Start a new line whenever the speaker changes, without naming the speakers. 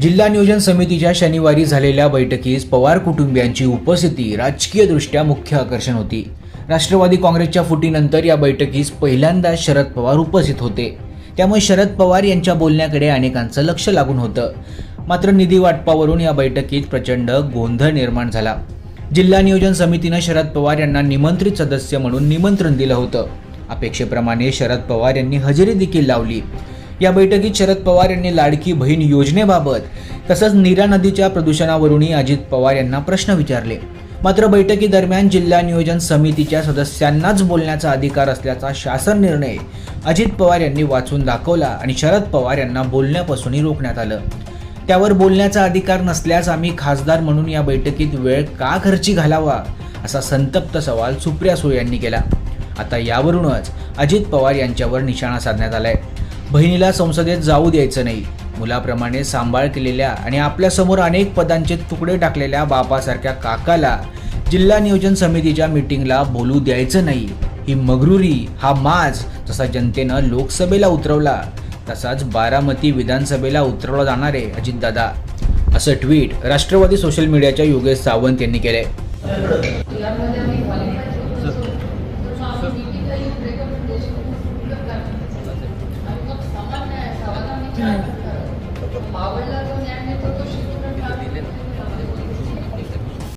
जिल्हा नियोजन समितीच्या शनिवारी झालेल्या बैठकीस पवार कुटुंबियांची उपस्थिती राजकीयदृष्ट्या मुख्य आकर्षण होती. राष्ट्रवादी काँग्रेसच्या फुटीनंतर या बैठकीस पहिल्यांदा शरद पवार उपस्थित होते. त्यामुळे शरद पवार यांच्या बोलण्याकडे अनेकांचं लक्ष लागून होतं. मात्र निधी वाटपावरून या बैठकीत प्रचंड गोंधळ निर्माण झाला. जिल्हा नियोजन समितीनं शरद पवार यांना निमंत्रित सदस्य म्हणून निमंत्रण दिलं होतं. अपेक्षेप्रमाणे शरद पवार यांनी हजेरी देखील लावली. या बैठकीत शरद पवार यांनी लाडकी बहीण योजनेबाबत तसंच नीरा नदीच्या प्रदूषणावरूनही अजित पवार यांना प्रश्न विचारले. मात्र बैठकीदरम्यान जिल्हा नियोजन समितीच्या सदस्यांनाच बोलण्याचा अधिकार असल्याचा शासन निर्णय अजित पवार यांनी वाचून दाखवला आणि शरद पवार यांना बोलण्यापासूनही रोखण्यात आलं. त्यावर बोलण्याचा अधिकार नसल्यास आम्ही खासदार म्हणून या बैठकीत वेळ का खर्ची घालावा? असा संतप्त सवाल सुप्रिया सुळे यांनी केला. आता यावरूनच अजित पवार यांच्यावर निशाणा साधण्यात आलाय. बहिणीला संसदेत जाऊ द्यायचं नाही. मुलाप्रमाणे सांभाळ केलेल्या आणि आपल्यासमोर अनेक पदांचे तुकडे टाकलेल्या बापासारख्या काकाला जिल्हा नियोजन समितीच्या मिटिंगला बोलू द्यायचं नाही. ही मगरुरी हा माज जसा जनतेनं लोकसभेला उतरवला. तसाच बारामती विधानसभेला उतरवला जाणार आहे अजितदादा. असं ट्विट राष्ट्रवादी सोशल मीडियाच्या योगेश सावंत यांनी केलंय.
मावळला जो न्याय मिळतो